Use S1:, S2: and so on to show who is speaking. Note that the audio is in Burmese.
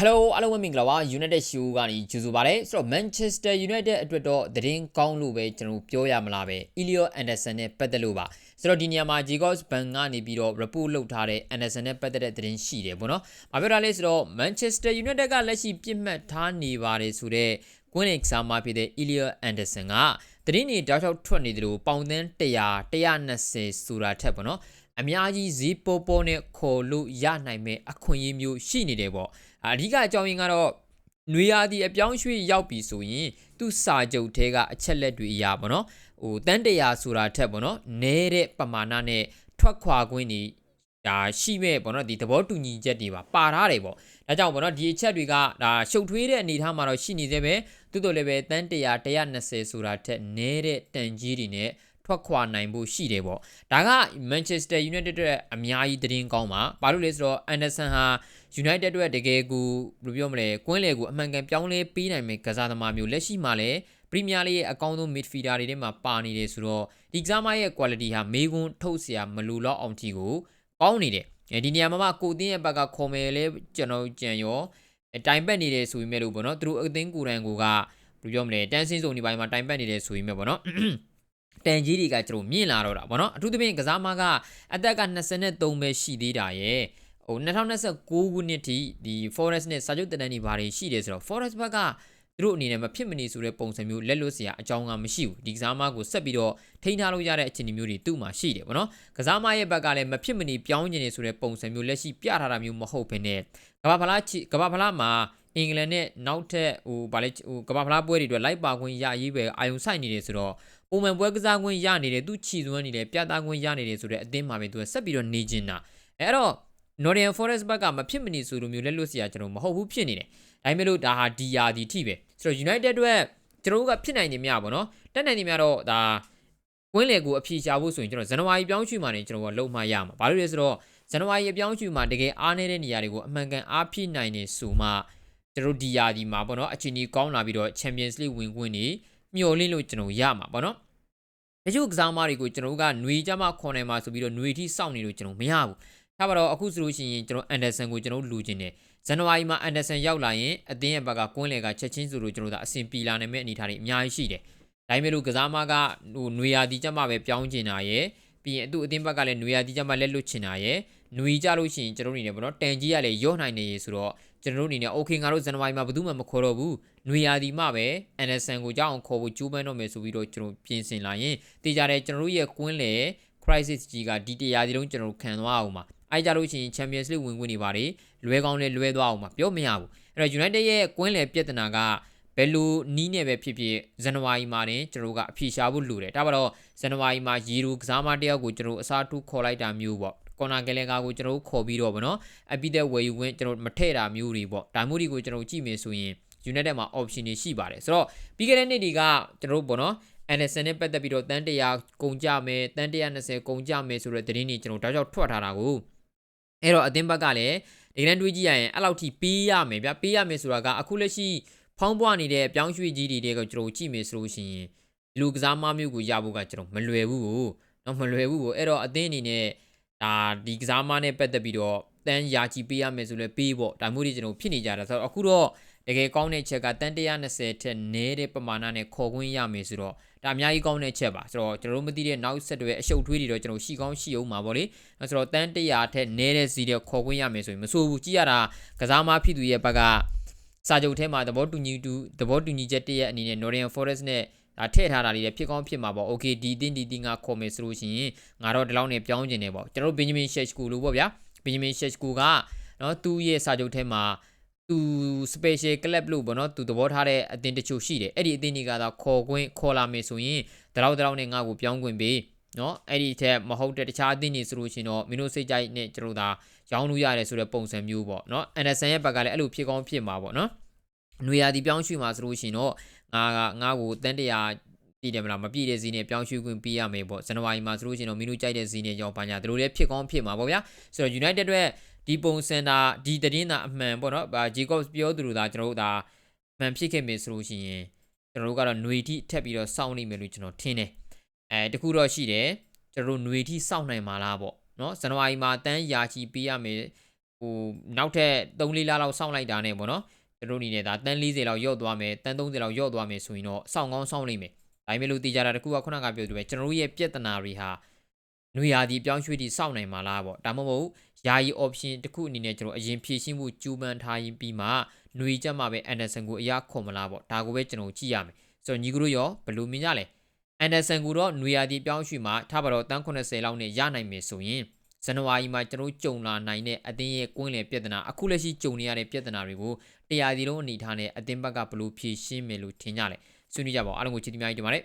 S1: Hello အားလုံးပဲမင်္ဂလာပါ United Show ကနေကြိုဆိုပါရစေဆိုတော့ Manchester United အတွက်တော့သတင်းကောင်းလို့ပဲကျွန်တော်ပြောရမလားပဲ Elio Anderson နဲ့ပတ်သက်လို့ပါဆိုတော့ဒီနေရာမှာ Jacobs Bank ကနေပြီးတော့ report လုပ်ထားတဲ့ Anderson နဲ့ပတ်သက်တဲ့သတင်းရှိတယ်ပေါ့နော်။ဘာပြောတာလဲဆိုတော့ Manchester United ကလက်ရှိပြစ်မှတ်ထားနေပါတယ်ဆိုတော့ကွင်းလီကစားမဖြစ်တဲ့ Elio Anderson ကသတင်းတွေတောက်တောက်ထွက်နေတယ်လို့ပေါင်သန်း100 120ဆိုတာထက်ပေါ့နော်အများကြီးဈေးပေါ်ပေါ်နဲ့ခေါ်လို့ရနိုင်မဲ့အခွင့်အရေးမျိုးရှိနေတယ်ပေါ့ အဓိကအကြောင်းရင်းကတော့နွေရာသီအပြောင်းရွှေ့ရောက်ပြီဆိုရင်သူ့စာချုပ်ထဲကအချက်လက်တွေအရာပေါ့နော်ဟိုတန်းတရာဆိုတာထက်ပေါ့နော်နဲတဲ့ပမာဏနဲ့ထွက်ခွာခွင့်တွေဒါရှိမဲ့ပေါ့နော်ဒီသဘောတူညီချက်တွေပါပါထားတယ်ပေါ့ဒါကြောင့်ပေါ့နော်ဒီအချက်တွေကဒါရှုပ်ထွေးတဲ့အနေအထားမှာတော့ရှိနေသေးပဲသို့တော်လည်းပဲတန်းတရာ120ဆိုတာထက်နဲတဲ့တန်ကြီးတွေနဲ့ ထွက်ခွာနိုင်ဖို့ရှိတယ်ပေါ့ဒါက Manchester United အတွက်အများကြီးသတင်းကောင်းပါဘာလို့လဲဆိုတော့ Anderson ဟာ United အတွက်တကယ်ကိုဘယ်လိုပြောမလဲကွင်းလေကိုအမှန်ကန်ပြောင်းလဲပေးနိုင်မယ့်ကစားသမားမျိုးလက်ရှိမှာလည်းပရီးမီးယားလိရဲ့အကောင်းဆုံး midfielder တွေထဲမှာပါနေတယ်ဆိုတော့ဒီကစားမရဲ့ quality ဟာမေးခွန်းထုတ်เสียမလူတော့အောင်တီကိုကောင်းနေတယ်အဲဒီနေရာမှာမှကိုတင်းရဲ့ဘက်ကခေါ်မယ်လဲကျွန်တော်ကြံရောတိုင်ပတ်နေတယ်ဆိုပေမဲ့လို့ပေါ့နော်သူတို့အသင်းကိုယ်တိုင်ကိုကဘယ်လိုပြောမလဲတန်းစင်းစုံဒီပိုင်းမှာတိုင်ပတ်နေတယ်ဆိုပေမဲ့ပေါ့နော် တန်ကြီးတွေကကျွန်တော်မြင့်လာတော့တာဗောနော်အထူးသဖြင့်ကစားမကအသက်က23ပဲရှိသေးတာရဲ့ဟို2029ခုနှစ်ထိဒီ Forest နဲ့စာချုပ်တန်တန်းတွေဘာတွေရှိတယ်ဆိုတော့ Forest ဘက်ကသူတို့အနေနဲ့မဖြစ်မနေဆိုတဲ့ပုံစံမျိုးလက်လွတ်စရာအကြောင်းကမရှိဘူးဒီကစားမကိုဆက်ပြီးတော့ထိန်းထားလို့ရတဲ့အခြေအနေမျိုးတွေသူ့မှာရှိတယ်ဗောနော်ကစားမရဲ့ဘက်ကလည်းမဖြစ်မနေပြောင်းကျင်နေဆိုတဲ့ပုံစံမျိုးလက်ရှိပြထားတာမျိုးမဟုတ်ဘဲနဲ့ကဘာဖလားကဘာဖလားမှာအင်္ဂလန်နဲ့နောက်ထပ်ဟိုဗာလေဟိုကဘာဖလားပွဲတွေအတွက်လိုက်ပါခွင့်ရရေးပဲအာယုံဆိုင်နေတယ်ဆိုတော့ ပုံမှန်ပွဲကစားခွင့်ရနေတယ်သူချီစွမ်းနေတယ်ပြသခွင့်ရနေတယ်ဆိုတဲ့အသင်းမှာပဲသူကဆက်ပြီးတော့နေကျင်တာအဲ့တော့ Northern Forest ဘက်ကမဖြစ်မနေဆိုလိုမျိုးလက်လွတ်စရာကျွန်တော်မဟုတ်ဘူးဖြစ်နေတယ်ဒါပေမဲ့လို့ဒါဟာဒီယာဒီထိပဲဆိုတော့ United အတွက်ကျွန်တော်တို့ကဖြစ်နိုင်နေမြပါတော့တက်နိုင်နေမြတော့ဒါကွင်းလေကိုအဖြေရှာဖို့ဆိုရင်ကျွန်တော်ဇန်နဝါရီပြောင်းရွှေ့မှနေကျွန်တော်ကလုံမှရမှာဘာလို့လဲဆိုတော့ဇန်နဝါရီအပြောင်းရွှေ့မှတကယ်အားနေတဲ့နေရာတွေကိုအမှန်ကန်အားဖြည့်နိုင်နေဆိုမှကျွန်တော်ဒီယာဒီမှာပေါ့နော်အချိန်ကြီးကောင်းလာပြီးတော့ Champions League ဝင်ခွင့်နေမျှော်လင့်လို့ကျွန်တော်ရမှာပေါ့နော် တချို့ကစားမတွေကိုကျွန်တော်တို့ကຫນွေကြမှာခေါ်နိုင်မှာဆိုပြီးတော့ຫນွေထိစောင့်နေလို့ကျွန်တော်မရဘူး။ဒါပါတော့အခုဆိုလို့ရှိရင်ကျွန်တော်အန်ဒါဆန်ကိုကျွန်တော်လူချင်တယ်။ဇန်နဝါရီမှာအန်ဒါဆန်ရောက်လာရင်အသင်းရဲ့ဘက်ကကွင်းလယ်ကချက်ချင်းဆိုလို့ကျွန်တော်တို့အဆင်ပြေလာနိုင်မယ့်အနေအထားတွေအများကြီးရှိတယ်။ဒါပေမဲ့လို့ကစားမကဟိုຫນွေရာသီကြမှာပဲပြောင်းကျင်တာရယ်ပြီးရင်အတူအသင်းဘက်ကလည်းຫນွေရာသီကြမှာလက်လွတ်ချင်တာရယ်ຫນွေကြလို့ရှိရင်ကျွန်တော်တို့အနေနဲ့ပေါ့နော်တန်ကြီးကလည်းရော့နိုင်နေရဆိုတော့ ကျွန်တော်တို့အနေနဲ့ okay ငါတို့ဇန်နဝါရီမှာဘယ်သူမှမခေါ်တော့ဘူးနွေရာသီမှပဲ Anderson ကိုကြောက်အောင်ခေါ်ဖို့ကြိုးပမ်းတော့မယ်ဆိုပြီးတော့ကျွန်တော်ပြင်ဆင်လာရင်တေချာတယ်ကျွန်တော်တို့ရဲ့ကွင်းလေ crisis ကြီးကဒီတရားဒီလုံးကျွန်တော်တို့ခံသွားအောင်ပါအဲကြလို့ရှိရင် Champions League ဝင်ခွင့်နေပါလေလွဲကောင်းလဲလွဲသွားအောင်ပါပြောမရဘူးအဲ့တော့ United ရဲ့ကွင်းလေပြဿနာကဘယ်လိုနီးနေပဲဖြစ်ဖြစ်ဇန်နဝါရီမှာတင်ကျွန်တော်တို့ကအဖြေရှာဖို့လိုတယ်ဒါပါတော့ဇန်နဝါရီမှာရီရူကစားမတယောက်ကိုကျွန်တော်အစားထိုးခေါ်လိုက်တာမျိုးပေါ့ ကော်နာကလေးကားကိုကျွန်တော်တို့ခေါ်ပြီးတော့ဗောနော်အပိသက်ဝယ်ယူဝင်ကျွန်တော်မထည့်တာမျိုးတွေပေါ့ဒါမျိုးတွေကိုကျွန်တော်ကြည့်မယ်ဆိုရင် United မှာ option တွေရှိပါတယ်ဆိုတော့ပြီးခဲ့တဲ့နှစ်တွေကကျွန်တော်တို့ဗောနော် Anderson နဲ့ပတ်သက်ပြီးတော့တန်း100ကုန်ကြမယ်တန်း120ကုန်ကြမယ်ဆိုတဲ့သတင်းတွေကျွန်တော်တောက်ချောက်ထွက်ထားတာကိုအဲ့တော့အသင်းဘက်ကလည်းဒီကနေ့တွေးကြည့်ရရင်အဲ့လောက်ထိပေးရမယ်ဗျပေးရမယ်ဆိုတာကအခုလက်ရှိဖောင်းပွားနေတဲ့ပြောင်းရွှေ့ကြီးတွေကိုကျွန်တော်ကြည့်မယ်ဆိုလို့ရှိရင်လူကစားမမျိုးကိုရဖို့ကကျွန်တော်မလွယ်ဘူးကိုတော့မလွယ်ဘူးကိုအဲ့တော့အသင်းအနေနဲ့ ဒါဒီကစားမနဲ့ပတ်သက်ပြီးတော့တန်းရာချီပေးရမယ်ဆိုလဲပေးပေါ့ဒါမျိုးတွေကျွန်တော်ဖြစ်နေကြတာဆိုတော့အခုတော့တကယ်ကောင်းတဲ့ချက်ကတန်း120ထက်နည်းတဲ့ပမာဏနဲ့ခေါ်ခွင့်ရမယ်ဆိုတော့ဒါအများကြီးကောင်းတဲ့ချက်ပါဆိုတော့ကျွန်တော်တို့မသိတဲ့နောက်ဆက်တွဲအရှုပ်ထွေးတွေတော့ကျွန်တော်ရှိကောင်းရှိအောင်ပါဗောလေဆိုတော့တန်း100ထက်နည်းတဲ့စီတဲ့ခေါ်ခွင့်ရမယ်ဆိုရင်မဆိုးဘူးကြည့်ရတာကစားမဖြစ်သူရဲ့ဘက်ကစာချုပ်ထဲမှာသဘောတူညီတူသဘောတူညီချက်တရက်အနေနဲ့ Northern Forest နဲ့ ဒါထည့်ထားတာလေးလည်းဖြစ်ကောင်းဖြစ်မှာပေါ့ okay ဒီတင်းဒီတင်းကခေါ်မယ်ဆိုလို့ရှိရင်ငါတော့ဒီလောက်နဲ့ပြောင်းကျင်နေပေါ့ကျွန်တော်တို့ Benjamin Sheshko လို့ပေါ့ဗျာ Benjamin Sheshko ကနော်သူ့ရဲ့စာချုပ်ထဲမှာသူ special club လို့ပေါ့နော်သူသဘောထားတဲ့အသင်းတချို့ရှိတယ်အဲ့ဒီအသင်းတွေကတော့ခေါ်ခွင့်ခေါ်လာမယ်ဆိုရင်ဒီလောက်ဒီလောက်နဲ့ငါ့ကိုပြောင်းခွင့်ပေးနော်အဲ့ဒီထက်မဟုတ်တဲ့တခြားအသင်းတွေဆိုလို့ရှိရင်တော့မင်းတို့စိတ်ကြိုက်နဲ့ကျွန်တော်ဒါရောင်းလို့ရတယ်ဆိုတဲ့ပုံစံမျိုးပေါ့နော်အန်ဒါဆန်ရဲ့ဘက်ကလည်းအဲ့လိုဖြစ်ကောင်းဖြစ်မှာပေါ့နော် နွေရာသီပြောင်းရွှေ့မှာဆိုလို့ရှိရင်တော့ငါကငါ့ကိုတန်တရာတည်တယ်မလားမပြည့်တဲ့ဇီးနဲ့ပြောင်းရွှေ့ခွင့်ပေးရမယ်ပေါ့ဇန်နဝါရီမှာဆိုလို့ရှိရင်တော့မင်းတို့ကြိုက်တဲ့ဇီးနဲ့ကြောင်းပါညာတို့လည်းဖြစ်ကောင်းဖြစ်မှာပေါ့ဗျာဆိုတော့ United အတွက်ဒီပုံစံတာဒီတည်င်းတာအမှန်ပေါ့နော်ဂျေကော့စ်ပြောသူတို့ဒါကျွန်တော်တို့ဒါမှန်ဖြစ်ခဲ့မယ်ဆိုလို့ရှိရင်ကျွန်တော်တို့ကတော့ຫນွေထိထက်ပြီးတော့စောင့်နိုင်မယ်လို့ကျွန်တော်ထင်တယ်အဲတခုတော့ရှိတယ်ကျွန်တော်တို့ຫນွေထိစောင့်နိုင်မှာလားပေါ့နော်ဇန်နဝါရီမှာတန်းရာချီပေးရမယ် ဟိုနောက်ထပ်3-4လလောက်စောင့်လိုက်တာနဲ့ပေါ့နော် ကျွန်တော်အနေနဲ့ဒါတန်း40လောက်ရော့သွားမယ်တန်း30လောက်ရော့သွားမယ်ဆိုရင်တော့စောင့်ကောင်းစောင့်လိမ့်မယ်ဒါပေမဲ့လို့တည်ကြတာတခုကခုနကပြောသူပဲကျွန်တော်တို့ရဲ့ပြဿနာတွေဟာနွေရာသီပြောင်းရွှေ့တီစောင့်နိုင်မှာလားပေါ့ဒါမှမဟုတ်ယာယီ option တစ်ခုအနေနဲ့ကျွန်တော်အရင်ဖြည့်ရှင်းမှုကြိုးပမ်းထားရင်ပြီးမှနွေကြက်မှာပဲ Anderson ကိုအရာခွန်မလားပေါ့ဒါကိုပဲကျွန်တော်ကြည့်ရမယ်ဆိုတော့ညီကတို့ရောဘယ်လိုမြင်ကြလဲ Anderson ကိုတော့နွေရာသီပြောင်းရွှေ့မှာထားပါတော့တန်း80လောက်နဲ့ရနိုင်မယ်ဆိုရင် ဇန်နဝါရီမှာကျွန်တော်ကြုံလာနိုင်တဲ့အတင်းရဲ့ကွင်းလယ်ပြဿနာအခုလက်ရှိကြုံနေရတဲ့ပြဿနာတွေကိုတရားစီလုံးအနေထားနဲ့အတင်းဘက်ကဘယ်လိုဖြေရှင်းမယ်လို့ထင်ကြလဲဆွေးနွေးကြပါဦးအားလုံးကိုချစ်တီများကြီးတင်ပါတယ်